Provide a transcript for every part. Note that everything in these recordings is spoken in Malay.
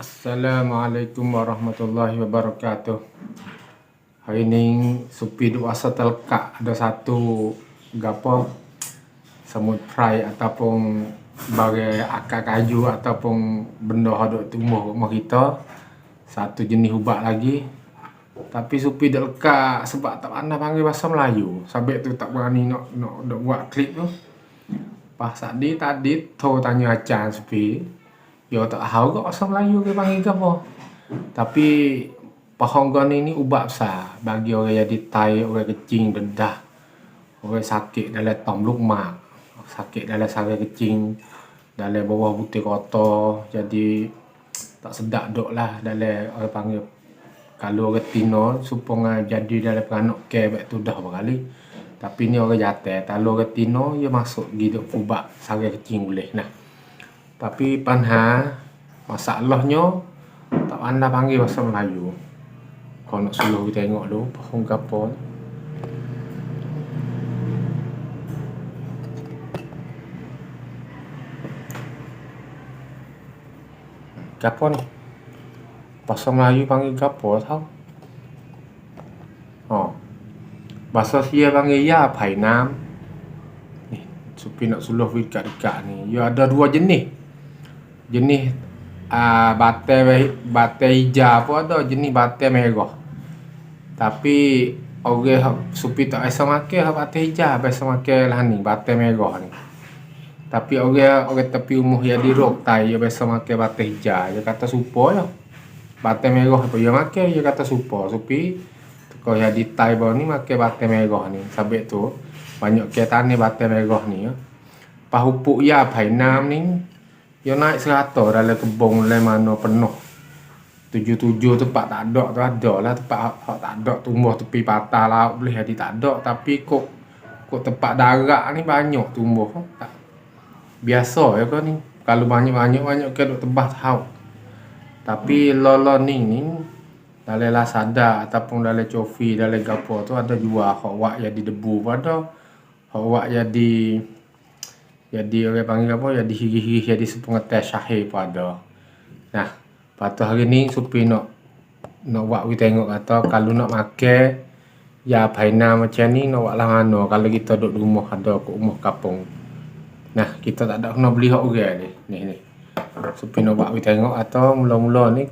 Assalamualaikum warahmatullahi wabarakatuh. Hari ni supi duk asa telkak ada satu gapo semut fry ataupun bagi akar kayu ataupun benda haduk tumbuh rumah kita. Satu jenis ubat lagi. Tapi supi dak lekak sebab tak pandai panggil bahasa Melayu. Sabek tu tak berani nak, nak buat klip tu. Pas tadi tadi tu tanya acan supi. Yo tak tahu kok bahasa Melayu ke panggil apa. Tapi pohon ini ubat besar bagi orang jadi tai, orang kecing, dedah. Orang sakit dalam tom lukmak. Sakit dalam sarang kecing. Dalam bawah butir kotor. Jadi tak sedap dok lah dalam orang panggil kalau orang tino supaya jadi dalam peranak ke baik tu dah berkali. Tapi ni orang jatuh. Kalau orang tino dia masuk gitu ubat sarang kecing boleh. Nah. Tapi panha masalahnya tak pandai panggil bahasa Melayu. Kau nak suluh kita tengok dulu pohon gapo. Gapo ni? Bahasa Melayu panggil gapo tahu? Oh. Bahasa Sia panggil ya pai nam. Ni, supi nak suluh dekat-dekat ni. Ya ada dua jenis jenis uh, batai batai hijau pun ada jenis batai merah. Tapi orang supi tak biasa makan hak batai hijau biasa makan lah ni batai merah ni. Tapi orang orang tepi umuh yang di rok tai dia biasa makan batai hijau. Dia kata supo ya batai merah apa dia makan dia kata supo. Supi kau yang di tai bawah ni makan batai merah ni. Sabit tu banyak ke tanah batai merah ni ya. Pahupuk ya pai nam ni Yo naik seratus dalam kebun dalam mana penuh. Tujuh-tujuh tempat tak ada tu ada lah tempat hak tak ada tumbuh tepi patah laut boleh jadi tak ada tapi kok kok tempat darat ni banyak tumbuh tak. Biasa ya kan ni. Kalau banyak-banyak banyak ke duk tebas tahu tapi lolo ni ni dalam lasada ataupun dalam coffee dalam gapo tu ada jual hak wak jadi debu pada hak wak jadi jadi orang panggil apa jadi hiri-hiri jadi sepengetes syahir pada. Nah patut hari ni supi nak nak buat kita tengok kata kalau nak makan ya paina macam ni nak buat lah mana. Kalau kita duduk rumah ada kat rumah kapung nah kita tak ada kena beli hak orang ni. Ni ni. Supi nak buat kita tengok atau mula-mula ni.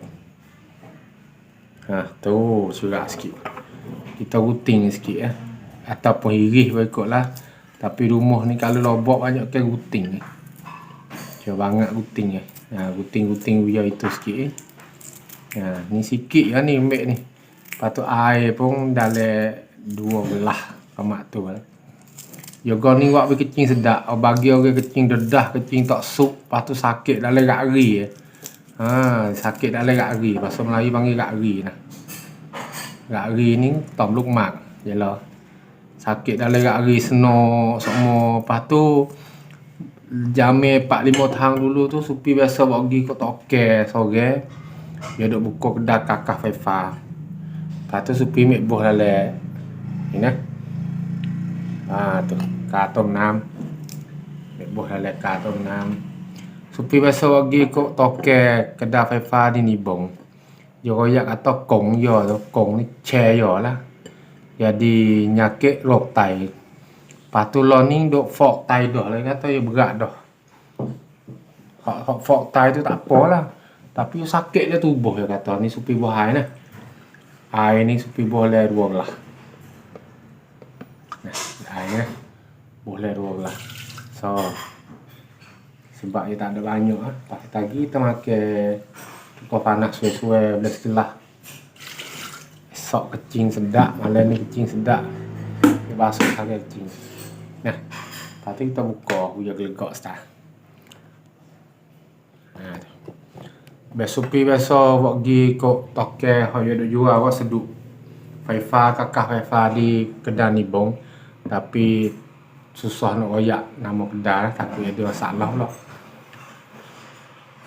Ha tu surat sikit. Kita rutin sikit ya ataupun hirih berikutlah tapi rumah ni kalau lobok banyak ke ruting ni. Cuba banget ruting ni. Ha, ruting-ruting biar itu sikit eh. Ha, ni sikit ya ni ambil ni. Patut air pun dalam dua belah kamak tu lah. Yoga ni buat kecing sedap. Oh, bagi orang kecing dedah, kecing tak sup. Lepas tu sakit dalam gari eh. Ha, sakit dalam gari. Bahasa Melayu panggil gari nah. Gari ni tom lukmak. Yalah sakit dalam hari seno semua lepas tu jamai 4 5 tahun dulu tu supi biasa bagi kau toke sore dia duk buka kedai kakak faifa. Lepas tu supi mek buh dalam ni nah ha tu karton 6 mek buh dalam karton 6 supi biasa bagi kau toke kedai faifa di nibong. Dia royak kata kong yo tu kong ni che yo lah jadi nyakit rok tai. Patu lo ni fok tai dah lah kata ya berat dah. Hak fok tai tu tak apa lah. Tapi sakit dia tubuh ya kata ni supi buah air nah. Air ni supi boleh dua belah. Nah, air. Boleh dua belah. So, sebab dia tak ada banyak ah. Pas tadi kita makan cukup panas suai-suai belas setelah sok kecing sedap malam ni kecing sedap dia basuh sangat kecing. Nah tapi kita buka hujan gelegak start nah besok pi besok buat gi kok toke hoyo duk jual awak seduk. Faifa kakak Faifa di kedai ni bong tapi susah nak royak nama kedai tapi ada masalah lah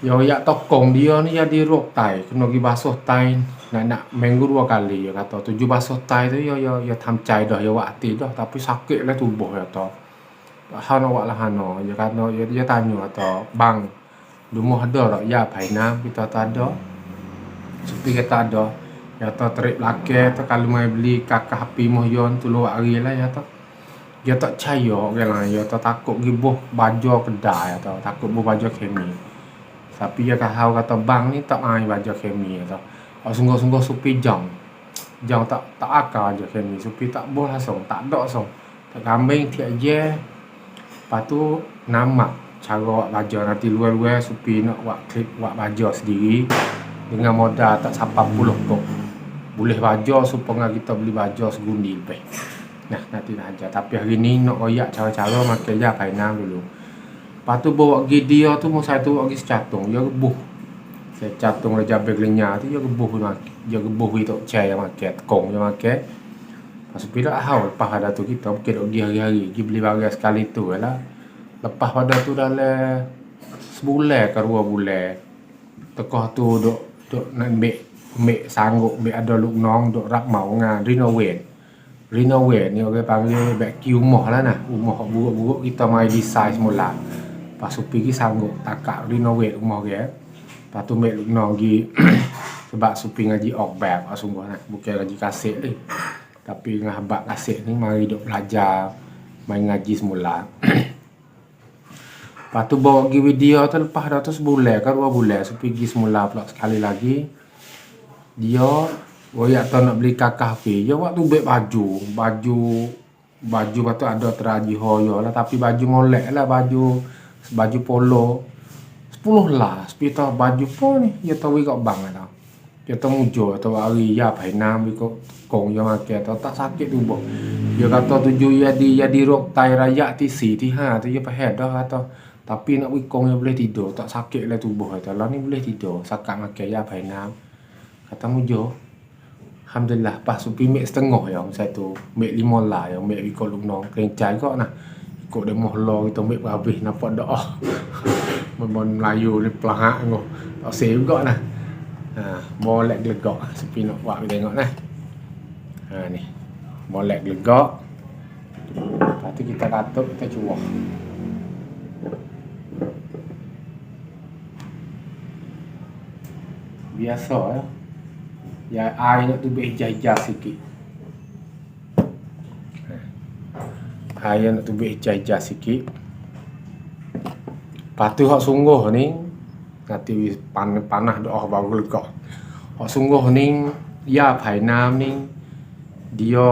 Yo ya tokong dia ni jadi rok tai kena pergi basuh tai nak nak minggu dua kali ya kata tujuh basuh tai tu ya ya ya tham cai dah ya wakti dah tapi sakit lah tubuh ya to hano wak lah hano ya kata ya dia tanya kata bang rumah ada tak ya pai nam kita tak ada Supi kata ada. Ya tu terik belakang tu kalau mai beli kakak api moh yon tu luar hari lah ya tu. Dia tak percaya orang lain. Ya tu takut pergi buh baju kedai ya tu. Takut buh baju kemi. Tapi ya kau kata bang ni tak main baju kemi tu. Oh, sungguh-sungguh supi jang. Jang tak tak akal aja kemi. Supi tak boleh langsung. Tak ada langsung. Tak kambing tiap je. Lepas tu nama cara buat baju nanti luar-luar supi nak buat klip buat baju sendiri dengan modal tak sampai puluh kok boleh baju supaya kita beli baju segundi lebih nah nanti nak ajar tapi hari ni nak royak cara-cara makan je kainam dulu lepas tu bawa pergi dia tu saya tu bawa pergi secatung. Dia rebuh saya catung dia jabir gelinya tu dia rebuh dia rebuh itu cai yang makan tekong yang makan Lepas tu tidak tahu lepas ada tu kita mungkin pergi hari-hari. Pergi beli barang sekali tu lah. Lepas pada tu dalam sebulan ke dua bulan tekoh tu duk duk nak ambil ambil sanggup ambil ada luk nong duk rak mau ngan. Renovate renovate ni orang panggil vacuum rumah lah nah. Rumah buruk-buruk kita mai design semula lepas tu pergi sanggup takak renovate rumah dia lepas tu ambil luk nong pergi sebab supi ngaji obat sungguh nah bukan ngaji kasih ni tapi ngah habak kasih ni mari duk belajar main ngaji semula Lepas tu bawa pergi video tu lepas dah tu sebulan kan dua bulan. So pergi semula pula sekali lagi. Dia royak tu nak beli kakak api. Dia waktu beli baju. Baju baju tu ada teraji hoyo lah. Tapi baju molek lah baju baju polo. Sepuluh lah. Sepita baju pun ni. Dia tahu ikut bang lah. Dia tahu mujo. Tahu hari ya pai nam ikut kong yang makan. Tahu tak sakit tu boh. Dia kata tuju ya di ya di rok tai raya ti si ti ha tu dia pakai dah kata. Tapi nak wikong yang boleh tidur, tak sakit lah tubuh kata. Lah ni boleh tidur, sakat makan ya apa nak. Kata mujo. Alhamdulillah, pas supi mek setengah yang saya tu. Mek lima lah yang mek ikut lunong. Kencai kok nah. Ikut dia mohlo kita mek habis nampak doa. Memang Melayu ni pelahak ngoh. Tak save juga nah. Ha, molek gelegak sepi nak buat kita tengok nah. Ha ni. Molek gelegak. Lepas tu kita katuk, kita cuah. biasa ya. Ya air nak tu hijau-hijau sikit. Air nak tu hijau-hijau sikit. Patu hak sungguh ni nanti pan panah doa baru lega. Hak sungguh ni ya pai nam ni dia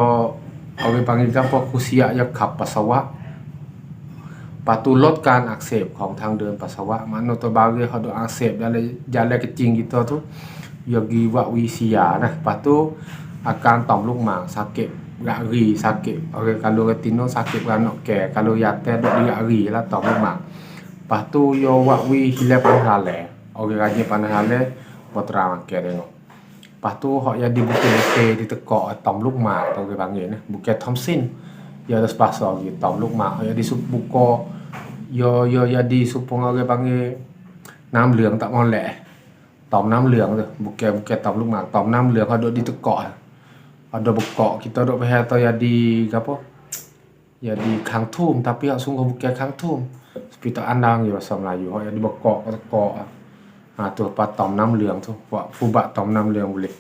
orang panggil apa kusia ya kap pasawak ปตูลดการอักเสบของทางเดินปัสสาวะมันโนตัวบาเกเขาดูอักเสบอะไรยาแลกจริงgitu tu yogi wa wisia nah patu akan tom luk mang sakit gari sakit okay, kalau retino sakit beranak ke kalau yate dok di gari lah tom luk mang patu yo wa wi hile panhale okay raja panhale potra ke tengok Lepas tu hak yang dibuka leke di tekak tom luk mak tu dia panggil ni bukan Thompson ya ada sepasal gitu tom luk mak yang dibuka ยอยอยาดีสุพงเอาไปบางน้ำเหลืองตะมอนแหละตอมน้ำเหลืองเลยบุกแกบุกแกตอมลูกหมากตอมน้ำเหลืองเขาโดดdi tekok ada bekok. Kita dok pihak tu ya di apa? Ya di kangtum tapi ya sungguh bukan kangtum tapi tu andang ya bahasa Melayu. Ha ya di bekok bekok ha tu patom nam leung tu. Buat fubak tom nam leung boleh.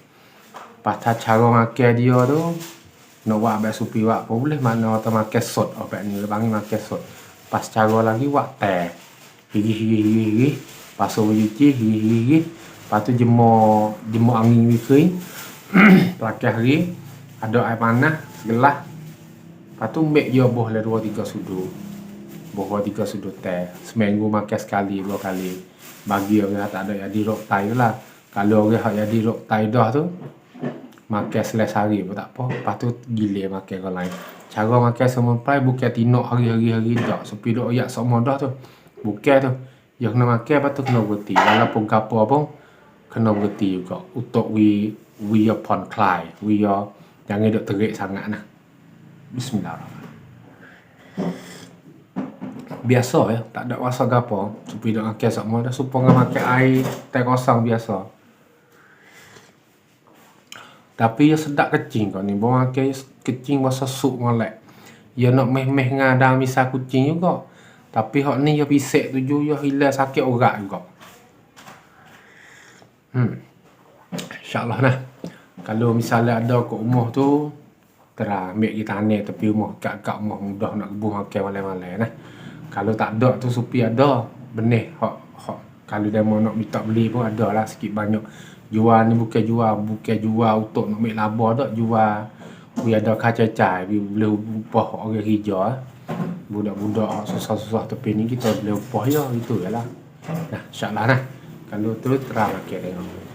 Patah cara make dia tu nak buat ba supi wa boleh. Mana atau makan sot apa ni. Bang makan sot. Pas cara lagi buat teh. Gigi gigi gigi gigi pas uji gigi gigi gigi patu jemur jemur angin wikui Pakai hari ada air panas segelas lepas tu make dia le dua tiga sudu. Boh dua tiga sudu teh. Seminggu makan sekali dua kali. Bagi orang tak ada yang di rok tai lah. Kalau orang yang di rok tai dah tu makan seles hari pun tak apa. Lepas tu gila makan orang lain. Cara makan sampai bukan tinok hari-hari hari dak. Sepi dok ayak semua dah tu. Bukan tu. Yang kena makan apa tu kena berhenti. Walaupun gapo apa kena berhenti juga. Untuk we we upon cry we are jangan dok terik sangat nah. Bismillahirrahmanirrahim. Biasa ya tak ada rasa gapo. Sepi dok makan semua dah supaya makan air teh kosong biasa. Tapi ya sedap kecing kau ni bawa makan kecing masa sup molek. Ya nak meh-meh ngadang misal kucing juga. Tapi hak ni ya pisek tuju ya hilang sakit urat juga. Hmm. InsyaAllah nah. Kalau misalnya ada kat rumah tu, terah ambil kita tanah tepi rumah, kat-kat rumah mudah nak gebuh makan malam-malam nah. Kalau tak ada tu supi ada, benih hak hak kalau dia nak minta beli pun ada lah sikit banyak. Jual ni bukan jual, bukan jual untuk nak ambil laba tak, jual biar ada kacai-cai, boleh upah orang hijau ah. Budak-budak susah-susah tepi ni kita boleh upah ya, itu je lah. Nah, insyaAllah nah. Kalau tu terang makan tengok.